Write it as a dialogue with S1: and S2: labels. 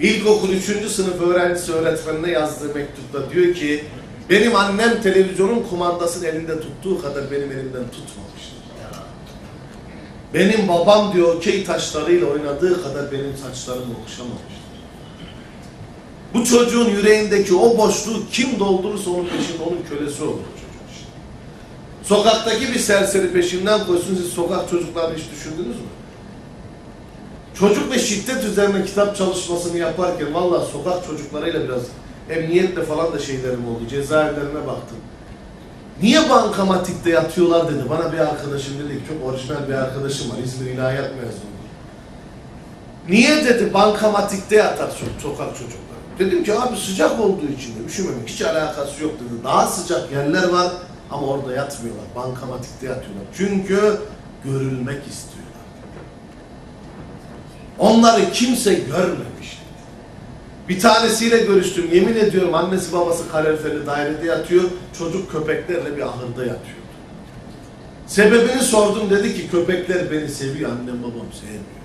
S1: İlkokul 3. sınıf öğrencisi öğretmenine yazdığı mektupta diyor ki benim annem televizyonun kumandasını elinde tuttuğu kadar benim elimden tutmamıştır. Benim babam diyor okey taşlarıyla oynadığı kadar benim saçlarımı okşamamıştır. Bu çocuğun yüreğindeki o boşluğu kim doldurursa onun peşinde onun kölesi olur çocuk. Sokaktaki bir serseri peşinden koysun siz sokak çocuklarını hiç düşündünüz mü? Çocuk ve şiddet üzerine kitap çalışmasını yaparken valla sokak çocuklarıyla biraz emniyetle falan da şeylerim oldu. Cezaevlerine baktım. Niye bankamatikte yatıyorlar dedi. Bana bir arkadaşım dedi çok orijinal bir arkadaşım var. İzmir İlahiyat mezunu. Niye dedi bankamatikte yatar so- sokak çocuklar. Dedim ki abi sıcak olduğu için de üşümemek hiç alakası yok dedi. Daha sıcak yerler var ama orada yatmıyorlar. Bankamatikte yatıyorlar. Çünkü görülmek istiyorlar. Onları kimse görmemiş. Bir tanesiyle görüştüm. Yemin ediyorum annesi babası kaloriferi dairede yatıyor. Çocuk köpeklerle bir ahırda yatıyor. Sebebini sordum dedi ki köpekler beni seviyor annem babam sevmiyor.